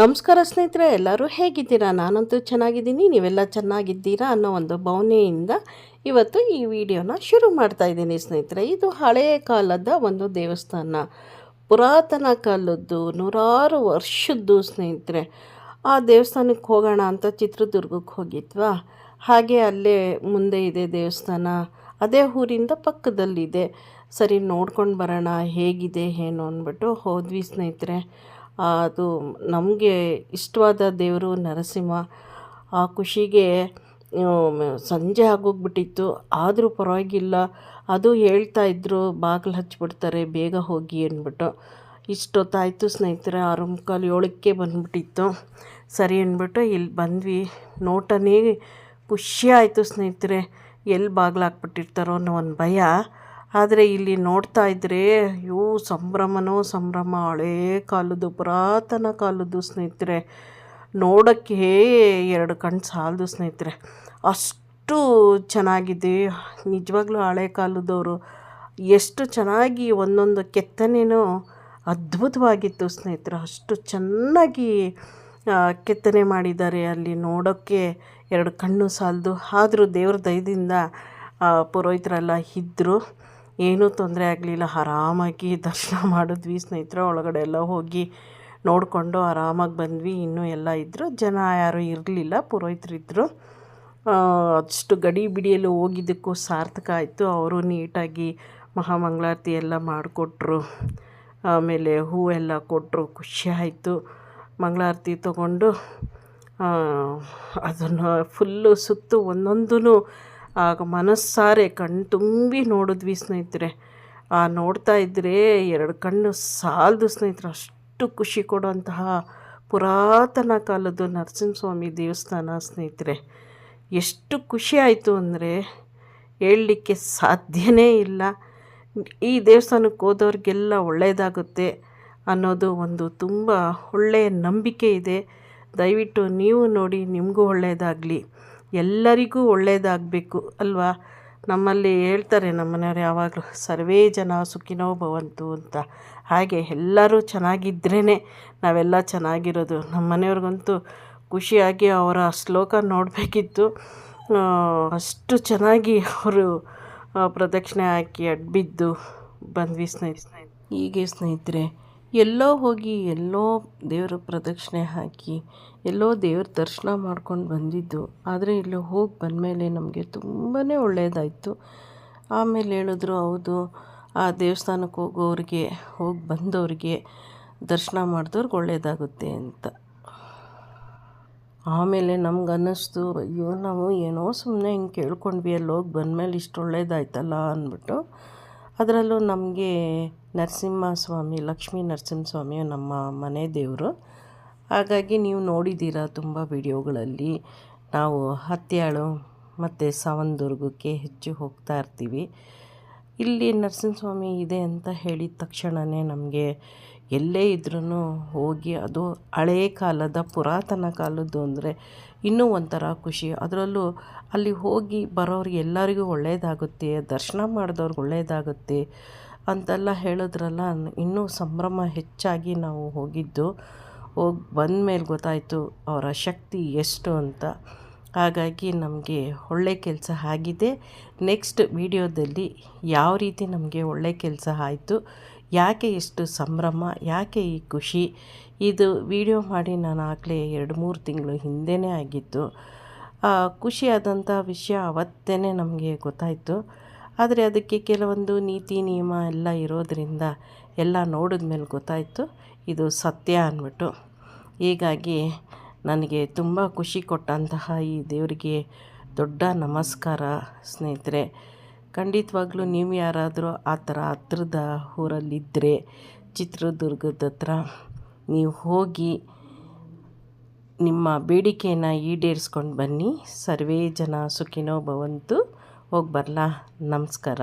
ನಮಸ್ಕಾರ ಸ್ನೇಹಿತರೆ, ಎಲ್ಲರೂ ಹೇಗಿದ್ದೀರಾ? ನಾನಂತೂ ಚೆನ್ನಾಗಿದ್ದೀನಿ. ನೀವೆಲ್ಲ ಚೆನ್ನಾಗಿದ್ದೀರಾ ಅನ್ನೋ ಒಂದು ಭಾವನೆಯಿಂದ ಇವತ್ತು ಈ ವಿಡಿಯೋನ ಶುರು ಮಾಡ್ತಾ ಇದ್ದೀನಿ ಸ್ನೇಹಿತರೆ. ಇದು ಹಳೆಯ ಕಾಲದ ಒಂದು ದೇವಸ್ಥಾನ. ಪುರಾತನ ಕಾಲದ್ದು, ನೂರಾರು ವರ್ಷದ್ದು ಸ್ನೇಹಿತರೆ. ಆ ದೇವಸ್ಥಾನಕ್ಕೆ ಹೋಗೋಣ ಅಂತ ಚಿತ್ರದುರ್ಗಕ್ಕೆ ಹೋಗಿದ್ವಾ? ಹಾಗೆ ಅಲ್ಲೇ ಮುಂದೆ ಇದೆ ದೇವಸ್ಥಾನ. ಅದೇ ಊರಿಂದ ಪಕ್ಕದಲ್ಲಿದೆ. ಸರಿ, ನೋಡ್ಕೊಂಡು ಬರೋಣ, ಹೇಗಿದೆ, ಏನು ಅಂದ್ಬಿಟ್ಟು ಹೋದ್ವಿ ಸ್ನೇಹಿತರೆ. ಅದು ನಮಗೆ ಇಷ್ಟವಾದ ದೇವರು ನರಸಿಂಹ. ಆ ಖುಷಿಗೆ ಸಂಜೆ ಆಗೋಗ್ಬಿಟ್ಟಿತ್ತು. ಆದರೂ ಪರವಾಗಿಲ್ಲ. ಅದು ಹೇಳ್ತಾ ಇದ್ದರು ಬಾಗಿಲು ಹಚ್ಚಿಬಿಡ್ತಾರೆ ಬೇಗ ಹೋಗಿ ಅಂದ್ಬಿಟ್ಟು. ಇಷ್ಟೊತ್ತಾಯಿತು ಸ್ನೇಹಿತರೆ ಆರು ಮುಕ್ಕಾಲು ಏಳಕ್ಕೆ ಬಂದ್ಬಿಟ್ಟಿತ್ತು. ಸರಿ ಅಂದ್ಬಿಟ್ಟು ಇಲ್ಲಿ ಬಂದ್ವಿ. ನೋಟನೇ ಖುಷಿ ಆಯಿತು ಸ್ನೇಹಿತರೆ. ಎಲ್ಲಿ ಬಾಗಿಲು ಹಾಕ್ಬಿಟ್ಟಿರ್ತಾರೋ ಅನ್ನೋ ಒಂದು ಭಯ. ಆದರೆ ಇಲ್ಲಿ ನೋಡ್ತಾ ಇದ್ರೆ, ಅಯ್ಯೋ, ಸಂಭ್ರಮನೋ ಸಂಭ್ರಮ, ಹಳೇ ಕಾಲದ್ದು, ಪುರಾತನ ಕಾಲದ್ದು ಸ್ನೇಹಿತರೆ. ನೋಡೋಕ್ಕೆ ಎರಡು ಕಣ್ಣು ಸಾಲದು ಸ್ನೇಹಿತರೆ. ಅಷ್ಟು ಚೆನ್ನಾಗಿದೆ. ನಿಜವಾಗ್ಲೂ ಹಳೆ ಕಾಲದವರು. ಎಷ್ಟು ಚೆನ್ನಾಗಿ ಒಂದೊಂದು ಕೆತ್ತನೆಯೂ ಅದ್ಭುತವಾಗಿತ್ತು ಸ್ನೇಹಿತರೆ. ಅಷ್ಟು ಚೆನ್ನಾಗಿ ಕೆತ್ತನೆ ಮಾಡಿದ್ದಾರೆ ಅಲ್ಲಿ ನೋಡೋಕ್ಕೆ ಎರಡು ಕಣ್ಣು ಸಾಲದು. ಆದರೂ ದೇವ್ರ ದಯದಿಂದ ಪುರೋಹಿತರೆಲ್ಲ ಇದ್ದರು ಏನೂ ತೊಂದರೆ ಆಗಲಿಲ್ಲ. ಆರಾಮಾಗಿ ದರ್ಶನ ಮಾಡಿದ್ವಿ. ಸ್ನೇಹಿತರ, ಒಳಗಡೆ ಎಲ್ಲ ಹೋಗಿ ನೋಡಿಕೊಂಡು ಆರಾಮಾಗಿ ಬಂದ್ವಿ. ಇನ್ನೂ ಎಲ್ಲ ಇದ್ದರು ಜನ ಯಾರೂ ಇರಲಿಲ್ಲ. ಪುರೋಹಿತರಿದ್ದರು ಅಷ್ಟು ಗಡಿ ಬಿಡಿಯಲ್ಲಿ ಹೋಗಿದ್ದಕ್ಕೂ ಸಾರ್ಥಕ ಆಯಿತು. ಅವರು ನೀಟಾಗಿ ಮಹಾಮಂಗಳಾರತಿ ಎಲ್ಲ ಮಾಡಿಕೊಟ್ರು. ಆಮೇಲೆ ಹೂವೆಲ್ಲ ಕೊಟ್ಟರು ಖುಷಿ ಆಯಿತು. ಮಂಗಳಾರತಿ ತಗೊಂಡು ಅದನ್ನು ಫುಲ್ಲು ಸುತ್ತು ಒಂದೊಂದೂ ಆಗ ಮನಸ್ಸಾರೆ ಕಣ್ಣು ತುಂಬಿ ನೋಡಿದ್ವಿ ಸ್ನೇಹಿತರೆ. ಆ ನೋಡ್ತಾ ಇದ್ದರೆ ಎರಡು ಕಣ್ಣು ಸಾಲದು ಸ್ನೇಹಿತರೆ. ಅಷ್ಟು ಖುಷಿ ಕೊಡುವಂತಹ ಪುರಾತನ ಕಾಲದ್ದು ನರಸಿಂಹಸ್ವಾಮಿ ದೇವಸ್ಥಾನ ಸ್ನೇಹಿತರೆ. ಎಷ್ಟು ಖುಷಿ ಆಯಿತು ಅಂದರೆ ಹೇಳಲಿಕ್ಕೆ ಸಾಧ್ಯನೇ ಇಲ್ಲ. ಈ ದೇವಸ್ಥಾನಕ್ಕೆ ಹೋದವ್ರಿಗೆಲ್ಲ ಒಳ್ಳೆಯದಾಗುತ್ತೆ ಅನ್ನೋದು ಒಂದು ತುಂಬ ಒಳ್ಳೆಯ ನಂಬಿಕೆ ಇದೆ. ದಯವಿಟ್ಟು ನೀವು ನೋಡಿ ನಿಮಗೂ ಒಳ್ಳೆಯದಾಗಲಿ ಎಲ್ಲರಿಗೂ ಒಳ್ಳೆಯದಾಗಬೇಕು ಅಲ್ವಾ? ನಮ್ಮಲ್ಲಿ ಹೇಳ್ತಾರೆ ನಮ್ಮ ಮನೆಯವ್ರು ಯಾವಾಗಲೂ, ಸರ್ವೇ ಜನ ಸುಖಿನೋ ಭವಂತು ಅಂತ. ಹಾಗೆ ಎಲ್ಲರೂ ಚೆನ್ನಾಗಿದ್ರೇ ನಾವೆಲ್ಲ ಚೆನ್ನಾಗಿರೋದು. ನಮ್ಮ ಮನೆಯವ್ರಿಗಂತೂ ಖುಷಿಯಾಗಿ ಅವರ ಶ್ಲೋಕ ನೋಡಬೇಕಿತ್ತು. ಅಷ್ಟು ಚೆನ್ನಾಗಿ ಅವರು ಪ್ರದಕ್ಷಿಣೆ ಹಾಕಿ ಅಡ್ಬಿದ್ದು ಬಂದ್ವಿ ಸ್ನೇಹಿತರೆ. ಹೀಗೆ ಸ್ನೇಹಿತರೆ ಎಲ್ಲೋ ಹೋಗಿ, ಎಲ್ಲೋ ದೇವರ ಪ್ರದಕ್ಷಿಣೆ ಹಾಕಿ, ಎಲ್ಲೋ ದೇವ್ರ ದರ್ಶನ ಮಾಡ್ಕೊಂಡು ಬಂದಿದ್ದು. ಆದರೆ ಇಲ್ಲಿ ಹೋಗಿ ಬಂದಮೇಲೆ ನಮಗೆ ತುಂಬಾ ಒಳ್ಳೆಯದಾಯಿತು ಆಮೇಲೆ ಹೇಳಿದ್ರು, ಹೌದು, ಆ ದೇವಸ್ಥಾನಕ್ಕೆ ಹೋಗೋರಿಗೆ, ಹೋಗಿ ಬಂದವ್ರಿಗೆ ದರ್ಶನ ಮಾಡಿದವ್ರಿಗೆ ಒಳ್ಳೆಯದಾಗುತ್ತೆ ಅಂತ. ಆಮೇಲೆ ನಮ್ಗೆ ಅನ್ನಿಸ್ತು, ಅಯ್ಯೋ, ನಾವು ಏನೋ ಸುಮ್ಮನೆ ಹಿಂಗೆ ಕೇಳ್ಕೊಂಡ್ವಿ ಅಲ್ಲಿ ಹೋಗಿ ಬಂದಮೇಲೆ ಇಷ್ಟು ಒಳ್ಳೇದಾಯ್ತಲ್ಲ, ಅಂದ್ಬಿಟ್ಟು. ಅದರಲ್ಲೂ ನಮಗೆ ನರಸಿಂಹಸ್ವಾಮಿ, ಲಕ್ಷ್ಮೀ ನರಸಿಂಹಸ್ವಾಮಿ ನಮ್ಮ ಮನೆ ದೇವರು. ಹಾಗಾಗಿ ನೀವು ನೋಡಿದ್ದೀರ ತುಂಬ ವಿಡಿಯೋಗಳಲ್ಲಿ ನಾವು ಹತ್ಯಾಳು ಮತ್ತು ಸಾವನದುರ್ಗಕ್ಕೆ ಹೆಚ್ಚು ಹೋಗ್ತಾ ಇರ್ತೀವಿ. ಇಲ್ಲಿ ನರಸಿಂಹಸ್ವಾಮಿ ಇದೆ ಅಂತ ಹೇಳಿದ ತಕ್ಷಣವೇ ನಮಗೆ ಎಲ್ಲೇ ಇದ್ರೂ ಹೋಗಿ ಅದು ಹಳೇ ಕಾಲದ ಪುರಾತನ ಕಾಲದ್ದು ಅಂದರೆ ಇನ್ನೂ ಒಂಥರ ಖುಷಿ. ಅದರಲ್ಲೂ ಅಲ್ಲಿ ಹೋಗಿ ಬರೋರಿಗೆ ಎಲ್ಲರಿಗೂ ಒಳ್ಳೆಯದಾಗುತ್ತೆ ದರ್ಶನ ಮಾಡಿದವ್ರಿಗೆ ಒಳ್ಳೆಯದಾಗುತ್ತೆ ಅಂತೆಲ್ಲ ಹೇಳಿದ್ರಲ್ಲ, ಇನ್ನೂ ಸಂಭ್ರಮ ಹೆಚ್ಚಾಗಿ ನಾವು ಹೋಗಿದ್ದು. ಹೋಗಿ ಬಂದ ಮೇಲೆ ಗೊತ್ತಾಯಿತು ಅವರ ಶಕ್ತಿ ಎಷ್ಟು ಅಂತ. ಹಾಗಾಗಿ ನಮಗೆ ಒಳ್ಳೆ ಕೆಲಸ ಆಗಿದೆ. ನೆಕ್ಸ್ಟ್ ವಿಡಿಯೋದಲ್ಲಿ ಯಾವ ರೀತಿ ನಮಗೆ ಒಳ್ಳೆ ಕೆಲಸ ಆಯಿತು ಯಾಕೆ ಇಷ್ಟು ಸಂಭ್ರಮ, ಯಾಕೆ ಈ ಖುಷಿ? ಇದು ವಿಡಿಯೋ ಮಾಡಿ ನಾನು ಆಗಲೇ ಎರಡು ಮೂರು ತಿಂಗಳು ಹಿಂದೆಯೇ ಆಗಿತ್ತು. ಖುಷಿಯಾದಂಥ ವಿಷಯ ಅವತ್ತೇ ನಮಗೆ ಗೊತ್ತಾಯಿತು. ಆದರೆ ಅದಕ್ಕೆ ಕೆಲವೊಂದು ನೀತಿ, ನಿಯಮ ಎಲ್ಲ ಇರೋದರಿಂದ ಎಲ್ಲ ನೋಡಿದ ಮೇಲೆ ಗೊತ್ತಾಯಿತು. ಇದು ಸತ್ಯ ಅಂದ್ಬಿಟ್ಟು. ಹೀಗಾಗಿ ನನಗೆ ತುಂಬ ಖುಷಿ ಕೊಟ್ಟಂತಹ ಈ ದೇವರಿಗೆ ದೊಡ್ಡ ನಮಸ್ಕಾರ ಸ್ನೇಹಿತರೆ. ಖಂಡಿತವಾಗ್ಲೂ ನೀವು ಯಾರಾದರೂ ಆ ಥರ ಹತ್ರದ ಊರಲ್ಲಿದ್ದರೆ ಚಿತ್ರದುರ್ಗದ ಹತ್ರ ನೀವು ಹೋಗಿ ನಿಮ್ಮ ಬೇಡಿಕೆಯನ್ನು ಈಡೇರಿಸ್ಕೊಂಡು ಬನ್ನಿ. ಸರ್ವೇ ಜನ ಸುಖಿನೋ ಭವಂತು. ಹೋಗಿ ಬರಲಾ. ನಮಸ್ಕಾರ.